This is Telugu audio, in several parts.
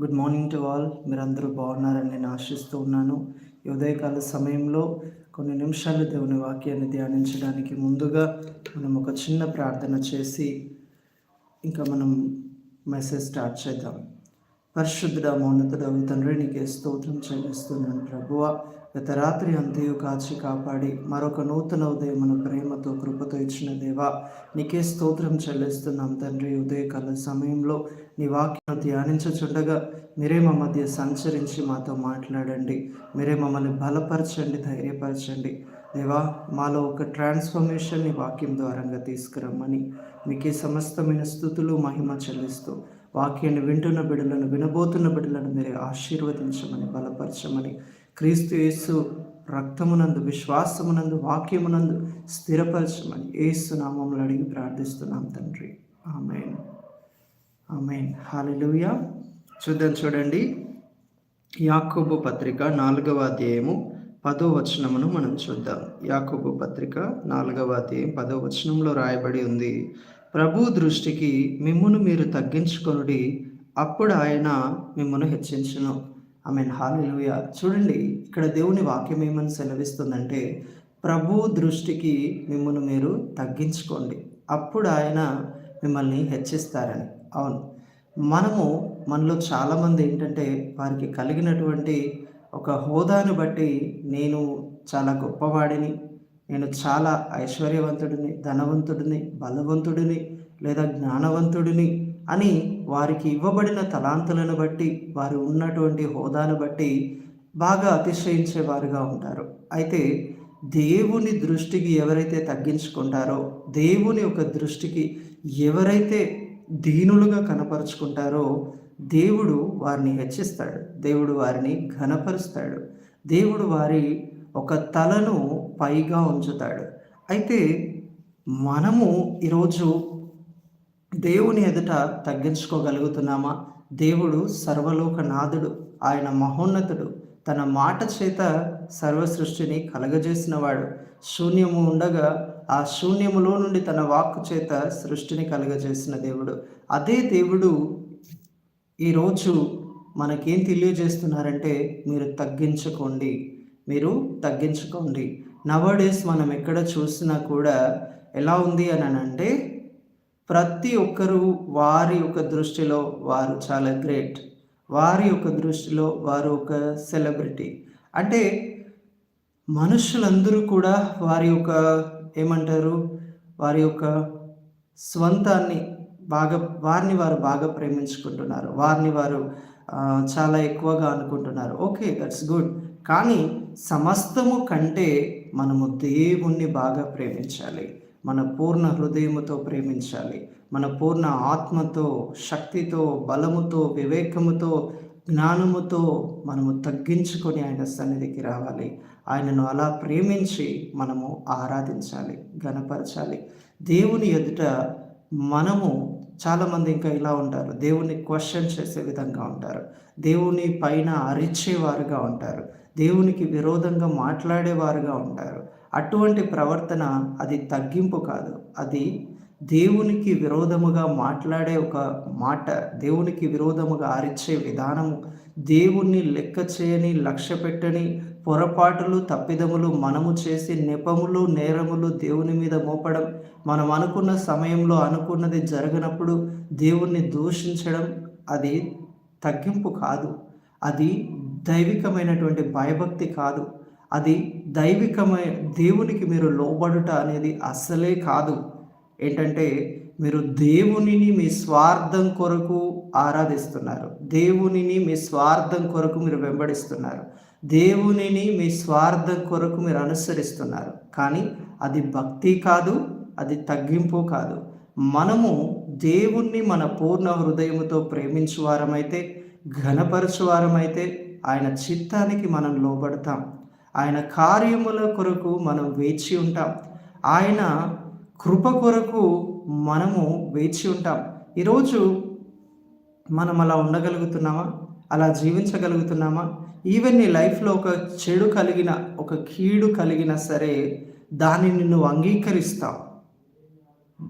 గుడ్ మార్నింగ్ టు ఆల్ మీరందరూ బాగున్నారని నేను ఆశిస్తూ ఉన్నాను. ఈ ఉదయకాల సమయంలో కొన్ని నిమిషాలు దేవుని వాక్యాన్ని ధ్యానించడానికి ముందుగా మనం ఒక చిన్న ప్రార్థన చేసి ఇంకా మనం మెసేజ్ స్టార్ట్ చేద్దాం. పరిశుద్ధుడ మౌనతుడ తండ్రి నీకే స్తోత్రం చెల్లిస్తున్నాను ప్రభువ. గత రాత్రి అంతయు కాచి కాపాడి మరొక నూతన ఉదయమును ప్రేమతో కృపతో ఇచ్చిన దేవా నీకే స్తోత్రం చెల్లిస్తున్నాం తండ్రి. ఉదయకాల సమయంలో నీ వాక్యం ధ్యానించుచుండగా మీరే మా మధ్య సంచరించి మాతో మాట్లాడండి. మీరే మమ్మల్ని బలపరచండి ధైర్యపరచండి. దేవా మాలో ఒక ట్రాన్స్ఫర్మేషన్ నీ వాక్యం ద్వారంగా తీసుకురమ్మని మీకే సమస్తమైన స్థుతులు మహిమ చెల్లిస్తూ వాక్యాన్ని వింటున్న బిడ్డలను వినబోతున్న బిడ్డలను మీరే ఆశీర్వదించమని బలపరచమని క్రీస్తు యేసు రక్తమునందు విశ్వాసమునందు వాక్యమునందు స్థిరపరచమని ఏసు నామములు అడిగి ప్రార్థిస్తున్నాం తండ్రి. ఆమెన్. ఆమెన్. హాలెలూయా చూద్దాం చూడండి. యాకోబు పత్రిక నాలుగవ అధ్యాయము పదో వచనమును మనం చూద్దాం. యాకోబు పత్రిక నాలుగవ అధ్యాయం పదో వచనంలో రాయబడి ఉంది. ప్రభు దృష్టికి మిమ్మును మీరు తగ్గించుకొనుడి అప్పుడు ఆయన మిమ్మల్ని హెచ్చించును. ఐ మీన్ హాలెలుయ చూడండి ఇక్కడ దేవుని వాక్యం ఏమని సెలవిస్తుందంటే ప్రభు దృష్టికి మిమ్మల్ని మీరు తగ్గించుకోండి. అప్పుడు ఆయన మిమ్మల్ని హెచ్చిస్తారని. అవును. మనము మనలో చాలామంది ఏంటంటే వారికి కలిగినటువంటి ఒక హోదాను బట్టి నేను చాలా గొప్పవాడిని నేను చాలా ఐశ్వర్యవంతుడిని ధనవంతుడిని బలవంతుడిని లేదా జ్ఞానవంతుడిని అని వారికి ఇవ్వబడిన తలాంతులను బట్టి వారు ఉన్నటువంటి హోదాను బట్టి బాగా అతిశయించేవారుగా ఉంటారు. అయితే దేవుని దృష్టికి ఎవరైతే తగ్గించుకుంటారో దేవుని యొక్క దృష్టికి ఎవరైతే దీనులుగా కనపరుచుకుంటారో దేవుడు వారిని హెచ్చిస్తాడు. దేవుడు వారిని ఘనపరుస్తాడు. దేవుడు వారి ఒక తలను పైగా ఉంచుతాడు. అయితే మనము ఈరోజు దేవుని ఎదుట తగ్గించుకోగలుగుతున్నామా? దేవుడు సర్వలోకనాథుడు ఆయన మహోన్నతుడు. తన మాట చేత సర్వ సృష్టిని కలగజేసినవాడు. శూన్యము ఉండగా ఆ శూన్యములో నుండి తన వాక్కు చేత సృష్టిని కలగజేసిన దేవుడు. అదే దేవుడు ఈరోజు మనకేం తెలియజేస్తున్నారంటే మీరు తగ్గించుకోండి. మీరు తగ్గించుకోండి. నవడేస్ మనం ఎక్కడ చూసినా కూడా ఎలా ఉంది అని అంటే ప్రతి ఒక్కరూ వారి యొక్క దృష్టిలో వారు చాలా గ్రేట్. వారి యొక్క దృష్టిలో వారు ఒక సెలబ్రిటీ. అంటే మనుషులందరూ కూడా వారి యొక్క ఏమంటారు? వారి యొక్క స్వంతాన్ని బాగా వారిని వారు బాగా ప్రేమించుకుంటున్నారు. వారిని వారు చాలా ఎక్కువగా అనుకుంటున్నారు. Okay that's good. కానీ సమస్తము కంటే మనము దేవుణ్ణి బాగా ప్రేమించాలి. మన పూర్ణ హృదయముతో ప్రేమించాలి. మన పూర్ణ ఆత్మతో శక్తితో బలముతో వివేకముతో జ్ఞానముతో మనము తగ్గించుకొని ఆయన సన్నిధికి రావాలి. ఆయనను అలా ప్రేమించి మనము ఆరాధించాలి గణపరచాలి దేవుని ఎదుట మనము చాలామంది ఇంకా ఇలా ఉంటారు. దేవుని క్వశ్చన్ చేసే విధంగా ఉంటారు. దేవుని పైన అరిచేవారుగా ఉంటారు. దేవునికి విరోధంగా మాట్లాడేవారుగా ఉంటారు. అటువంటి ప్రవర్తన అది తగ్గింపు కాదు. అది దేవునికి విరోధముగా మాట్లాడే ఒక మాట దేవునికి విరోధముగా అరిచే విధానము. దేవుణ్ణి లెక్క చేయని లక్ష్య పెట్టని పొరపాటులు తప్పిదములు మనము చేసి నెపములు నేరములు దేవుని మీద మోపడం. మనం అనుకున్న సమయంలో అనుకున్నది జరగనప్పుడు దేవుణ్ణి దూషించడం అది తగ్గింపు కాదు. అది దైవికమైనటువంటి భయభక్తి కాదు. అది దైవికమై దేవునికి మీరు లోబడుట అనేది అస్సలే కాదు. ఏంటంటే మీరు దేవునిని మీ స్వార్థం కొరకు ఆరాధిస్తున్నారు. దేవునిని మీ స్వార్థం కొరకు మీరు వెంబడిస్తున్నారు. దేవునిని మీ స్వార్థం కొరకు మీరు అనుసరిస్తున్నారు. కానీ అది భక్తి కాదు అది తగ్గింపు కాదు. మనము దేవుణ్ణి మన పూర్ణ హృదయముతో ప్రేమించువారమైతే ఘనపరచువారమైతే ఆయన చిత్తానికి మనం లోబడతాం. ఆయన కార్యముల కొరకు మనం వేచి ఉంటాం. ఆయన కృప కొరకు మనము వేచి ఉంటాం. ఈరోజు మనం అలా ఉండగలుగుతున్నామా? అలా జీవించగలుగుతున్నామా? ఈవెన్ నీ లైఫ్లో ఒక చెడు కలిగిన ఒక కీడు కలిగిన సరే దానిని నువ్వు అంగీకరిస్తావు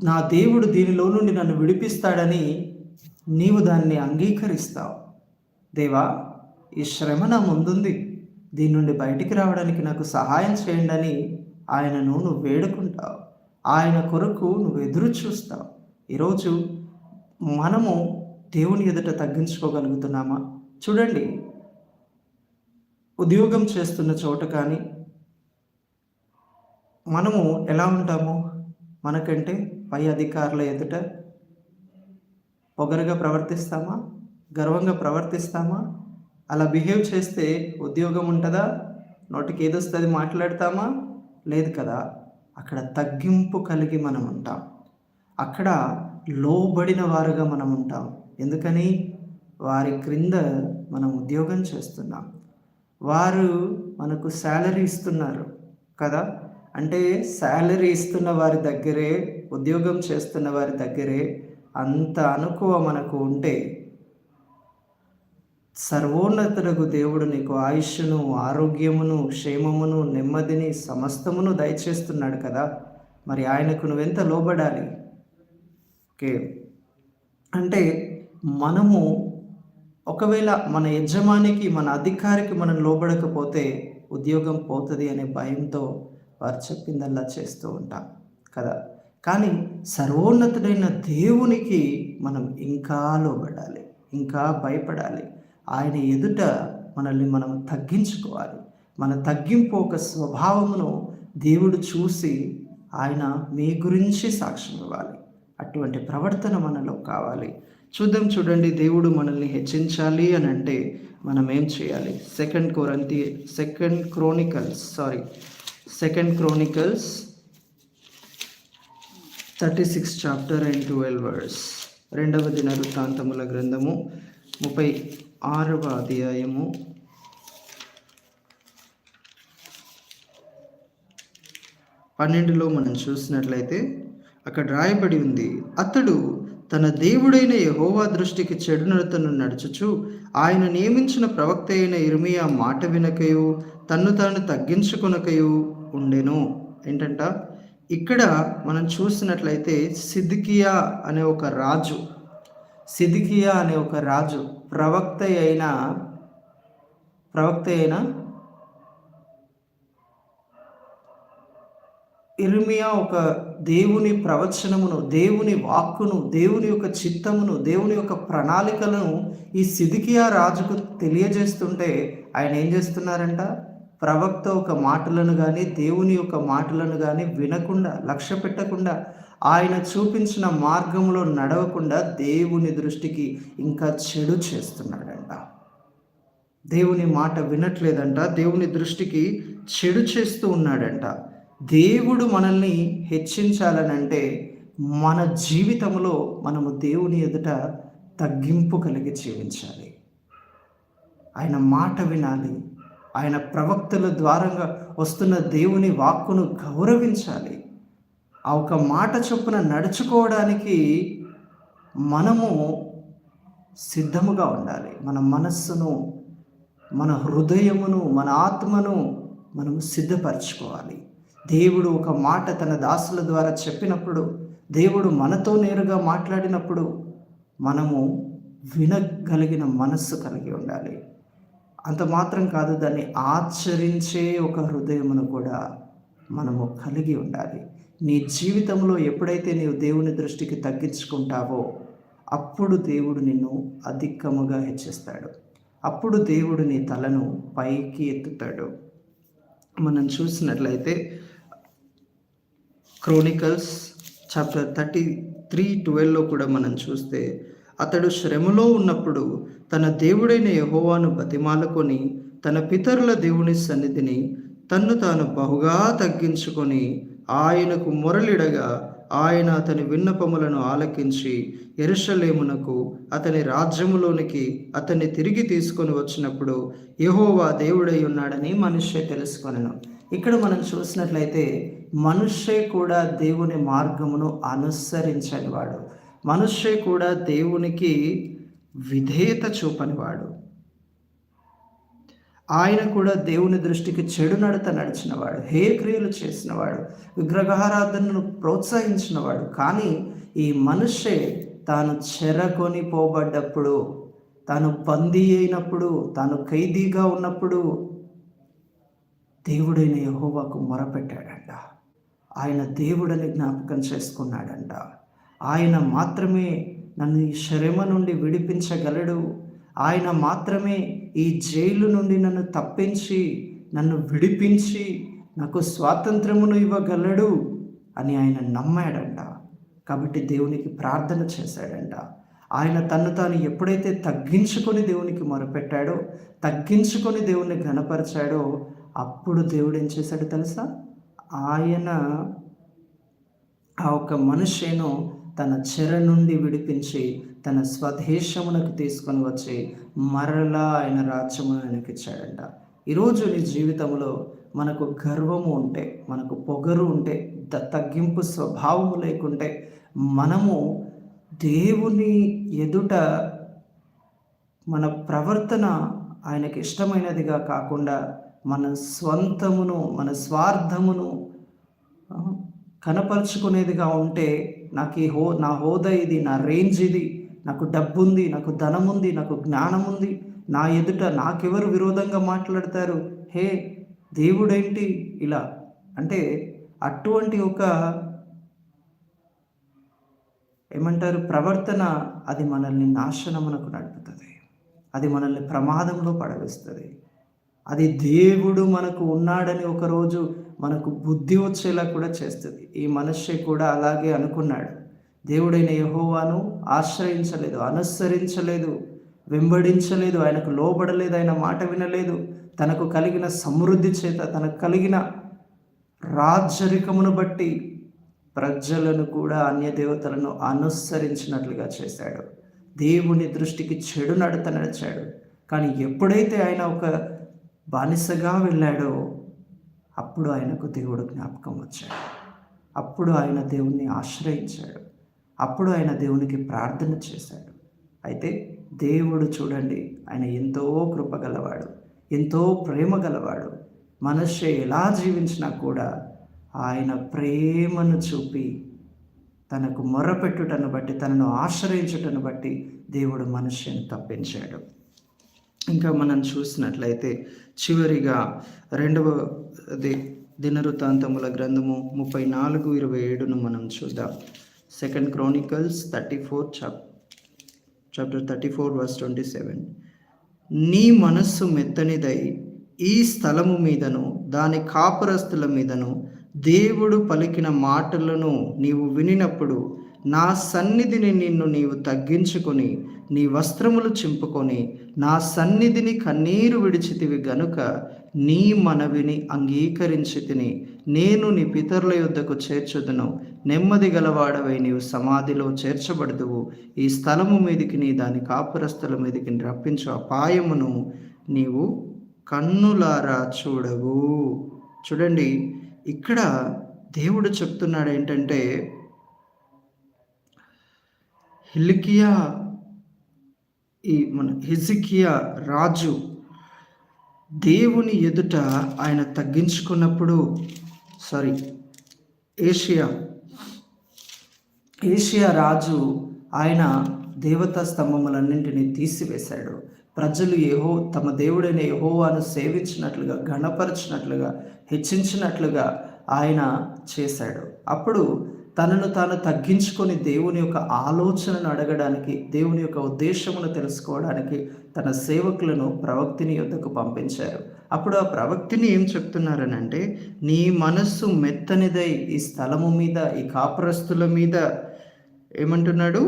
నా దేవుడు దీనిలో నుండి నన్ను విడిపిస్తాడని నీవు దాన్ని అంగీకరిస్తావు. దేవా ఈ శ్రమ నా ముందుంది. దీని నుండి బయటికి రావడానికి నాకు సహాయం చేయండి అని ఆయనను నువ్వు వేడుకుంటావు. ఆయన కొరకు నువ్వు ఎదురు చూస్తావు. ఈరోజు మనము దేవుని ఎదుట తగ్గించుకోగలుగుతున్నామా? చూడండి. ఉద్యోగం చేస్తున్న చోట కానీ మనము ఎలా ఉంటాము? మనకంటే పై అధికారుల ఎదుట పొగరుగా ప్రవర్తిస్తామా? గర్వంగా ప్రవర్తిస్తామా? అలా బిహేవ్ చేస్తే ఉద్యోగం ఉంటుందా? నోటికి ఏదొస్తుంది మాట్లాడతామా? లేదు కదా. అక్కడ తగ్గింపు కలిగి మనం ఉంటాం అక్కడ లోబడిన వారుగా మనం ఉంటాం ఎందుకని? వారి క్రింద మనం ఉద్యోగం చేస్తున్నాం. వారు మనకు శాలరీ ఇస్తున్నారు కదా. అంటే శాలరీ ఇస్తున్న వారి దగ్గరే ఉద్యోగం చేస్తున్న వారి దగ్గరే అంత అనుకువ మనకు ఉంటే సర్వోన్నతులకు దేవుడు నీకు ఆయుష్ను ఆరోగ్యమును క్షేమమును నెమ్మదిని సమస్తమును దయచేస్తున్నాడు కదా. మరి ఆయనకు నువ్వెంత లోబడాలి? ఓకే. అంటే మనము ఒకవేళ మన యజమానికి మన అధికారికి మనం లోబడకపోతే ఉద్యోగం పోతుంది అనే భయంతో వారు చెప్పిందల్లా చేస్తూ ఉంటాం కదా. కానీ సర్వోన్నతుడైన దేవునికి మనం ఇంకా లోబడాలి ఇంకా భయపడాలి. ఆయన ఎదుట మనల్ని మనం తగ్గించుకోవాలి. మన తగ్గింపు ఒక స్వభావమును దేవుడు చూసి ఆయన మీ గురించి సాక్ష్యం ఇవ్వాలి. అటువంటి ప్రవర్తన మనలో కావాలి. చూద్దాం చూడండి దేవుడు మనల్ని హెచ్చించాలి అని అంటే మనం ఏం చేయాలి? Second కోరంతి second Chronicles sorry second Chronicles thirty six chapter and twelve verse రెండవ దిన వృత్తాంతముల గ్రంథము ముప్పై ఆరవ అధ్యాయము. పన్నెండులో మనం చూసినట్లయితే అక్కడ రాయబడి ఉంది అతడు తన దేవుడైన యహోవా దృష్టికి చెడు నడతను నడుచుచు ఆయన నియమించిన ప్రవక్త అయిన ఇర్మియా మాట వినకయు తన్ను తాను తగ్గించుకొనకయు ఉండెను. ఏంటంట? ఇక్కడ మనం చూసినట్లయితే సిద్కియా అనే ఒక రాజు సిద్కియా అనే ఒక రాజు ప్రవక్త అయిన ప్రవక్త అయిన ఇర్మియా ఒక దేవుని ప్రవచనమును దేవుని వాక్కును దేవుని యొక్క చిత్తమును దేవుని యొక్క ప్రణాళికలను ఈ సిదికియా రాజుకు తెలియజేస్తుంటే ఆయన ఏం చేస్తున్నారంట? ప్రవక్త ఒక మాటలను కానీ దేవుని యొక్క మాటలను కానీ వినకుండా లక్ష్య పెట్టకుండా ఆయన చూపించిన మార్గంలో నడవకుండా దేవుని దృష్టికి ఇంకా చెడు చేస్తున్నాడంట. దేవుని మాట వినట్లేదంట. దేవుని దృష్టికి చెడు చేస్తూ ఉన్నాడంట. దేవుడు మనల్ని హెచ్చించాలనంటే మన జీవితంలో మనము దేవుని ఎదుట తగ్గింపు కలిగి జీవించాలి. ఆయన మాట వినాలి. ఆయన ప్రవక్తల ద్వారంగా వస్తున్న దేవుని వాక్కును గౌరవించాలి. ఆ ఒక మాట చొప్పున నడుచుకోవడానికి మనము సిద్ధముగా ఉండాలి. మన మనస్సును మన హృదయమును మన ఆత్మను మనము సిద్ధపరచుకోవాలి. దేవుడు ఒక మాట తన దాసుల ద్వారా చెప్పినప్పుడు దేవుడు మనతో నేరుగా మాట్లాడినప్పుడు మనము వినగలిగిన మనస్సు కలిగి ఉండాలి. అంత మాత్రం కాదు దాన్ని ఆచరించే ఒక హృదయమును కూడా మనము కలిగి ఉండాలి. నీ జీవితంలో ఎప్పుడైతే నీవు దేవుని దృష్టికి తగ్గించుకుంటావో అప్పుడు దేవుడు నిన్ను అధికముగా హెచ్చిస్తాడు. అప్పుడు దేవుడు నీ తలను పైకి ఎత్తుతాడు. మనం చూసినట్లయితే క్రోనికల్స్ చాప్టర్ థర్టీ త్రీ ట్వెల్వ్లో కూడా మనం చూస్తే అతడు శ్రమలో ఉన్నప్పుడు తన దేవుడైన యహోవాను బతిమాలుకొని తన పితరుల దేవుని సన్నిధిని తన్ను తాను బహుగా తగ్గించుకొని ఆయనకు మొరలిడగా ఆయన అతని విన్నపములను ఆలకించి ఎరుషలేమునకు అతని రాజ్యములోనికి అతన్ని తిరిగి తీసుకొని వచ్చినప్పుడు యహోవా దేవుడై ఉన్నాడని మనుష్య తెలుసుకొనను. ఇక్కడ మనం చూసినట్లయితే మనుష్య కూడా దేవుని మార్గమును అనుసరించని వాడు మనుష్య కూడా దేవునికి విధేయత చూపనివాడు. ఆయన కూడా దేవుని దృష్టికి చెడు నడత నడిచినవాడు హే క్రియలు చేసినవాడు విగ్రహారాధనను ప్రోత్సహించినవాడు. కానీ ఈ మనిషే తాను చెరకొని పోబడ్డప్పుడు తాను బందీ అయినప్పుడు తాను ఖైదీగా ఉన్నప్పుడు దేవుడైన యహోవాకు మొరపెట్టాడంట. ఆయన దేవుడని జ్ఞాపకం చేసుకున్నాడంట. ఆయన మాత్రమే నన్ను ఈ శ్రమ నుండి విడిపించగలడు. ఆయన మాత్రమే ఈ జైలు నుండి నన్ను తప్పించి నన్ను విడిపించి నాకు స్వాతంత్రమును ఇవ్వగలడు అని ఆయన నమ్మాడంట. కాబట్టి దేవునికి ప్రార్థన చేశాడంట. ఆయన తను తాను ఎప్పుడైతే తగ్గించుకొని దేవునికి మొరపెట్టాడో తగ్గించుకొని దేవుణ్ణి ఘనపరిచాడో అప్పుడు దేవుడు ఏం చేశాడు తెలుసా? ఆయన ఆ ఒక మనుష్యను తన చెర నుండి విడిపించి తన స్వదేశమునకు తీసుకొని వచ్చి మరలా ఆయన రాజ్యమును వెనకిచ్చాడంట ఈరోజు నీ జీవితంలో మనకు గర్వము ఉంటే మనకు పొగరు ఉంటే ద తగ్గింపు స్వభావము లేకుంటే మనము దేవుని ఎదుట మన ప్రవర్తన ఆయనకి ఇష్టమైనదిగా కాకుండా మన స్వంతమును మన స్వార్థమును కనపరుచుకునేదిగా ఉంటే నాకు ఈ హో నా హోదా ఇది నా రేంజ్ ఇది నాకు డబ్బు ఉంది నాకు ధనం ఉంది నాకు జ్ఞానం ఉంది నా ఎదుట నాకెవరు విరోధంగా మాట్లాడతారు? హే దేవుడేంటి ఇలా? అంటే అటువంటి ఒక ఏమంటారు ప్రవర్తన అది మనల్ని నాశనమునకు నడుపుతుంది. అది మనల్ని ప్రమాదంలో పడవేస్తుంది. అది దేవుడు మనకు ఉన్నాడని ఒకరోజు మనకు బుద్ధి వచ్చేలా కూడా చేస్తుంది. ఈ మనిషి కూడా అలాగే అనుకున్నాడు. దేవుడైన యహోవాను ఆశ్రయించలేదు అనుసరించలేదు వెంబడించలేదు ఆయనకు లోబడలేదు ఆయన మాట వినలేదు. తనకు కలిగిన సమృద్ధి చేత తనకు కలిగిన రాజరికమును బట్టి ప్రజలను కూడా అన్య దేవతలను అనుసరించినట్లుగా చేశాడు. దేవుని దృష్టికి చెడు నడత నడిచాడు. కానీ ఎప్పుడైతే ఆయన ఒక బానిసగా వెళ్ళాడో అప్పుడు ఆయనకు దేవుడు జ్ఞాపకం వచ్చాడు. అప్పుడు ఆయన దేవుణ్ణి ఆశ్రయించాడు. అప్పుడు ఆయన దేవునికి ప్రార్థన చేశాడు. అయితే దేవుడు చూడండి ఆయన ఎంతో కృప గలవాడు ఎంతో ప్రేమ గలవాడు. మనుష్య ఎలా జీవించినా కూడా ఆయన ప్రేమను చూపి తనకు మొరపెట్టుటను బట్టి తనను ఆశ్రయించుటను బట్టి దేవుడు మనుష్యను తప్పించాడు. ఇంకా మనం చూసినట్లయితే చివరిగా రెండవ ది దినవృత్తాంతముల గ్రంథము ముప్పై నాలుగు ఇరవై ఏడును మనం చూద్దాం. Second Chronicles thirty four chap chapter thirty four verse twenty seven నీ మనస్సు మెత్తనిదై ఈ స్థలము మీదను దాని కాపురస్తుల మీదను దేవుడు పలికిన మాటలను నీవు వినినప్పుడు నా సన్నిధిని నిన్ను నీవు తగ్గించుకొని నీ వస్త్రములు చింపుకొని నా సన్నిధిని కన్నీరు విడిచితివి గనుక నీ మనవిని అంగీకరించి తిని నేను నీ పితరుల యుద్ధకు చేర్చుదును. నెమ్మది గలవాడవై నీవు సమాధిలో చేర్చబడదువు. ఈ స్థలము మీదికి నీ దాని కాపురస్తుల మీదికి రప్పించు అపాయమును నీవు కన్నులారా చూడవు. చూడండి ఇక్కడ దేవుడు చెప్తున్నాడు ఏంటంటే హిల్కియా ఈ మన హిజికియా రాజు దేవుని ఎదుట ఆయన తగ్గించుకున్నప్పుడు సారీ ఏషియా ఏషియా రాజు ఆయన దేవతా స్తంభములన్నింటినీ తీసివేశాడు. ప్రజలు ఏహో తమ దేవుడైన యహోవాను సేవించినట్లుగా గణపరిచినట్లుగా హెచ్చించినట్లుగా ఆయన చేశాడు. అప్పుడు తనను తాను తగ్గించుకొని దేవుని యొక్క ఆలోచనను అడగడానికి దేవుని యొక్క ఉద్దేశమును తెలుసుకోవడానికి తన సేవకులను ప్రవక్తిని యొద్దకు పంపించారు. అప్పుడు ఆ ప్రవక్తిని ఏం చెప్తున్నారనంటే నీ మనస్సు మెత్తనిదై ఈ స్థలము మీద ఈ కాపురస్తుల మీద ఏమంటున్నాడు?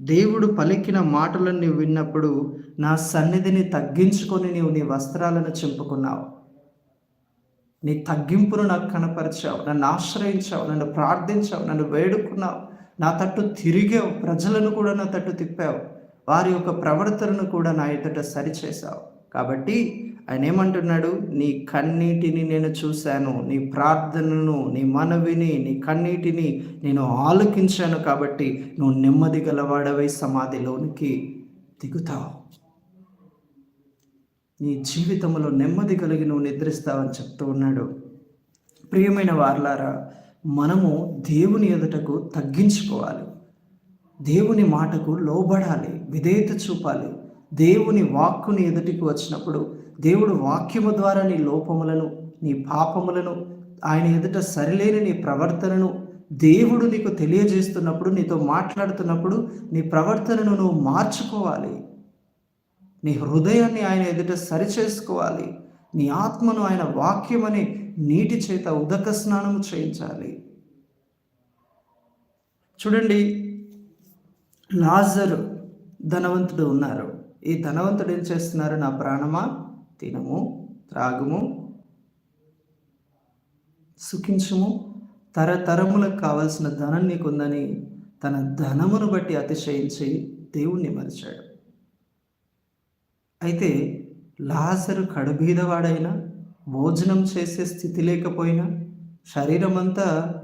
దేవుడు పలికిన మాటలను విన్నప్పుడు నా సన్నిధిని తగ్గించుకొని నీవు నీ వస్త్రాలను చింపుకున్నావు. నీ తగ్గింపును నాకు కనపరిచావు నన్ను ఆశ్రయించావు నన్ను ప్రార్థించావు నన్ను వేడుకున్నావు నా తట్టు తిరిగావు ప్రజలను కూడా నా తట్టు తిప్పావు వారి యొక్క ప్రవర్తనను కూడా నా ఎదుట సరిచేశావు. కాబట్టి ఆయన ఏమంటున్నాడు? నీ కన్నీటిని నేను చూశాను నీ ప్రార్థనను నీ మనవిని నీ కన్నీటిని నేను ఆలోకించాను కాబట్టి నువ్వు నెమ్మది గలవాడవై సమాధిలోనికి దిగుతావు. నీ జీవితంలో నెమ్మది కలిగి నువ్వు నిద్రిస్తావని చెప్తూ ఉన్నాడు. ప్రియమైన వార్లారా మనము దేవుని ఎదుటకు తగ్గించుకోవాలి దేవుని మాటకు లోబడాలి విధేయత చూపాలి. దేవుని వాక్కుని ఎదుటికి వచ్చినప్పుడు దేవుడు వాక్యము ద్వారా నీ లోపములను నీ పాపములను ఆయన ఎదుట సరిలేని నీ ప్రవర్తనను దేవుడు నీకు తెలియజేస్తున్నప్పుడు నీతో మాట్లాడుతున్నప్పుడు నీ ప్రవర్తనను నువ్వు మార్చుకోవాలి. నీ హృదయాన్ని ఆయన ఎదుట సరిచేసుకోవాలి. నీ ఆత్మను ఆయన వాక్యమని నీటి చేత ఉదక స్నానము చేయించాలి. చూడండి లాజరు ధనవంతుడు ఉన్నారు. ఈ ధనవంతుడు ఏం చేస్తున్నారు? నా ప్రాణమా? తినము త్రాగుము సుఖించుము. తరతరములకు కావలసిన ధనం నీకుందని తన ధనమును బట్టి అతిశయించి దేవుణ్ణి మరిచాడు. అయితే లాజరు కడుబీదవాడైనా భోజనం చేసే స్థితి లేకపోయినా శరీరమంతా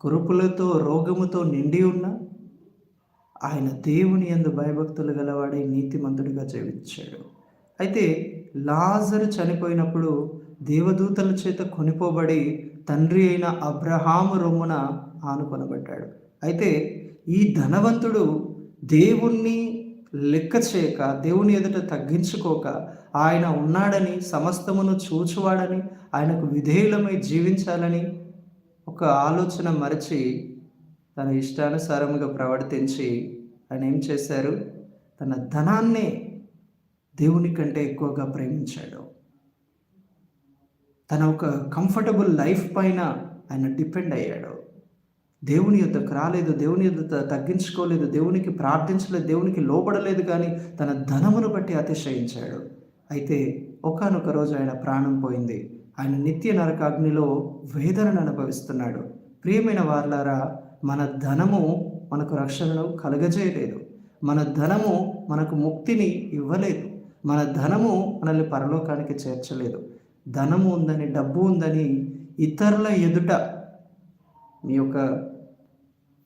కురుపులతో రోగముతో నిండి ఉన్న ఆయన దేవుని ఎందు భయభక్తులు గలవాడై నీతిమంతుడిగా జీవించాడు. అయితే లాజరు చనిపోయినప్పుడు దేవదూతల చేత కొనిపోబడి తండ్రి అయిన అబ్రహాము రొమ్మున ఆనుకొనబడ్డాడు. అయితే ఈ ధనవంతుడు దేవుణ్ణి లెక్క చేయక దేవుని ఎదుట తగ్గించుకోక ఆయన ఉన్నాడని సమస్తమును చూచువాడని ఆయనకు విధేయులమై జీవించాలని ఒక ఆలోచన మరచి తన ఇష్టానుసారముగా ప్రవర్తించి ఆయన ఏం చేశారు? తన ధనాన్నే దేవుని కంటే ఎక్కువగా ప్రేమించాడు. తన ఒక కంఫర్టబుల్ లైఫ్ పైన ఆయన డిపెండ్ అయ్యాడు. దేవుని యొద్దకు రాలేదు దేవుని యుద్ధ తగ్గించుకోలేదు దేవునికి ప్రార్థించలేదు దేవునికి లోపడలేదు కానీ తన ధనమును బట్టి అతిశయించాడు. అయితే ఒకనొక రోజు ఆయన ప్రాణం పోయింది. ఆయన నిత్య నరకాగ్నిలో వేదనను అనుభవిస్తున్నాడు. ప్రియమైన వార్లారా మన ధనము మనకు రక్షణను కలగజేయలేదు. మన ధనము మనకు ముక్తిని ఇవ్వలేదు. మన ధనము మనల్ని పరలోకానికి చేర్చలేదు. ధనము ఉందని డబ్బు ఉందని ఇతరుల ఎదుట మీ యొక్క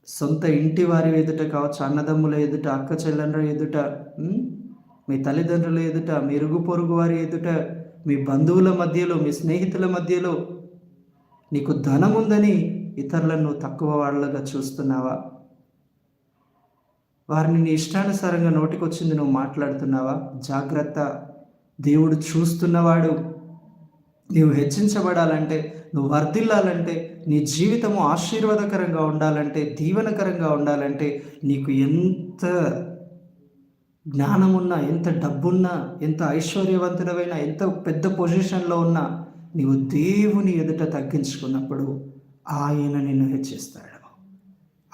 సొంత ఇంటి వారి ఎదుట కావచ్చు అన్నదమ్ముల ఎదుట అక్క చెల్లెండ్ర ఎదుట మీ తల్లిదండ్రుల ఎదుట మీ ఇరుగు పొరుగు వారి ఎదుట మీ బంధువుల మధ్యలో మీ స్నేహితుల మధ్యలో నీకు ధనం ఉందని ఇతరులను తక్కువ వాళ్ళగా చూస్తున్నావా? వారిని నీ ఇష్టానుసారంగా నోటికొచ్చింది నువ్వు మాట్లాడుతున్నావా? జాగ్రత్త. దేవుడు చూస్తున్నవాడు నీవు హెచ్చించబడాలంటే నువ్వు వర్ధిల్లాలంటే నీ జీవితము ఆశీర్వాదకరంగా ఉండాలంటే దీవెనకరంగా ఉండాలంటే నీకు ఎంత జ్ఞానమున్నా ఎంత డబ్బున్నా ఎంత ఐశ్వర్యవంతుడమైనా ఎంత పెద్ద పొజిషన్లో ఉన్నా నీవు దేవుని ఎదుట తగ్గించుకున్నప్పుడు ఆయన నిన్ను హెచ్చిస్తాడు.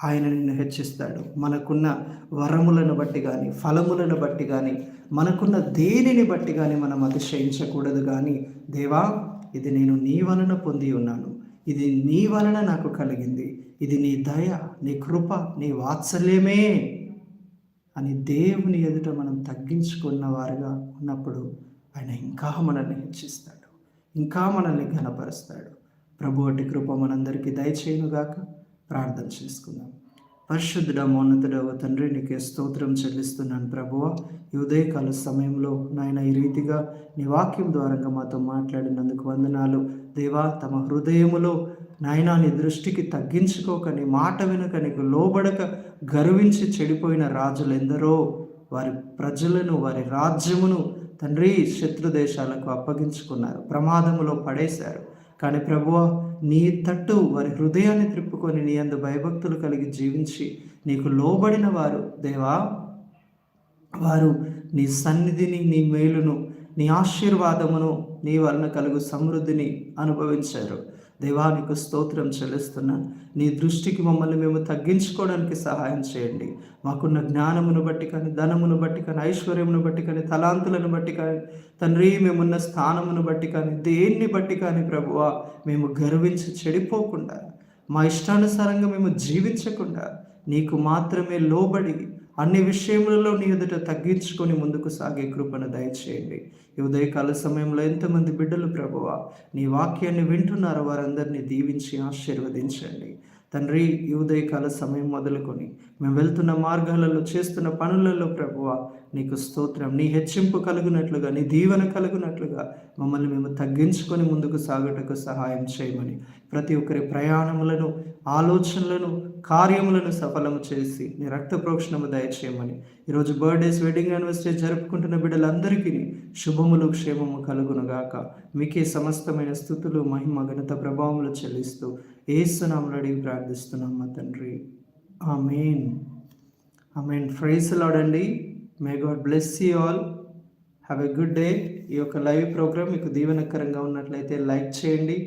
ఆయన నిన్ను హెచ్చిస్తాడు. మనకున్న వరములను బట్టి కానీ ఫలములను బట్టి కానీ మనకున్న దేనిని బట్టి కానీ మనం అతిశయించకూడదు కానీ దేవా ఇది నేను నీ వలన పొంది ఉన్నాను. ఇది నీ వలన నాకు కలిగింది. ఇది నీ దయ నీ కృప నీ వాత్సల్యమే అని దేవుని ఎదుట మనం తగ్గించుకున్న వారుగా ఉన్నప్పుడు ఆయన ఇంకా మనల్ని హెచ్చిస్తాడు. ఇంకా మనల్ని ఘనపరుస్తాడు. ప్రభు అటు కృప మనందరికీ దయచేయునుగాక. ప్రార్థన చేసుకుందాం. పరిశుద్ధుడ మోన్నతుడవ తండ్రి నీకే స్తోత్రం చెల్లిస్తున్నాను ప్రభువ. ఈ ఉదయకాల సమయంలో నాయన ఈ రీతిగా నీ వాక్యం ద్వారా మాతో మాట్లాడినందుకు వందనాలు. దేవా తమ హృదయములో నాయన నీ దృష్టికి తగ్గించుకోక నీ మాట వెనుక నీకు లోబడక గర్వించి చెడిపోయిన రాజులు ఎందరో వారి ప్రజలను వారి రాజ్యమును తండ్రి శత్రు దేశాలకు అప్పగించుకున్నారు. ప్రమాదములో పడేశారు. కానీ ప్రభువ నీ తట్టు వారి హృదయాన్ని త్రిప్పుకొని నీ అందు భయభక్తులు కలిగి జీవించి నీకు లోబడిన వారు దేవా వారు నీ సన్నిధిని నీ మేలును నీ ఆశీర్వాదమును నీ వలన కలుగు సమృద్ధిని అనుభవించారు. దేవానికి స్తోత్రం చెల్లిస్తున్నాను నీ దృష్టికి మమ్మల్ని మేము తగ్గించుకోవడానికి సహాయం చేయండి. మాకున్న జ్ఞానమును బట్టి కానీ ధనమును బట్టి కానీ ఐశ్వర్యమును బట్టి కానీ తలాంతులను బట్టి కానీ తండ్రి మేమున్న స్థానమును బట్టి కానీ దేన్ని బట్టి కానీ ప్రభువ మేము గర్వించి చెడిపోకుండా మా ఇష్టానుసారంగా మేము జీవించకుండా నీకు మాత్రమే లోబడి అన్ని విషయములలో నీ ఎదుట తగ్గించుకొని ముందుకు సాగే కృపను దయచేయండి. ఈ ఉదయకాల సమయంలో ఎంతమంది బిడ్డలు ప్రభువ నీ వాక్యాన్ని వింటున్నారో వారందరినీ దీవించి ఆశీర్వదించండి. తండ్రి ఈ ఉదయకాల సమయం మొదలుకొని మేము వెళ్తున్న మార్గాలలో చేస్తున్న పనులలో ప్రభువ నీకు స్తోత్రం. నీ హెచ్చింపు కలుగునట్లుగా నీ దీవెన కలుగునట్లుగా మమ్మల్ని మేము తగ్గించుకొని ముందుకు సాగుటకు సహాయం చేయమని ప్రతి ఒక్కరి ప్రయాణములను ఆలోచనలను కార్యములను సఫలము చేసి నీ రక్త ప్రోక్షణము దయచేయమని ఈరోజు బర్త్డేస్ వెడ్డింగ్ యానివర్సరీ జరుపుకుంటున్న బిడ్డలందరికీ శుభములు క్షేమము కలుగునుగాక. మీకే సమస్తమైన స్థుతులు మహిమ ఘనత ప్రభావములు చెల్లిస్తూ ఏసునామలు అడిగి ప్రార్థిస్తున్నాం మా తండ్రి. ఆ main praise లాడండి may God bless you all have a good day ఈ యొక్క లైవ్ ప్రోగ్రామ్ మీకు దీవెనకరంగా ఉన్నట్లయితే లైక్ చేయండి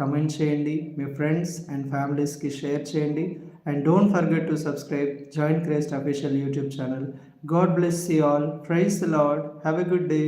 కమెంట్ చేయండి మీ ఫ్రెండ్స్ అండ్ ఫ్యామిలీస్కి షేర్ చేయండి. And don't forget to subscribe joint Christ official YouTube channel God bless you all praise Lord have a good day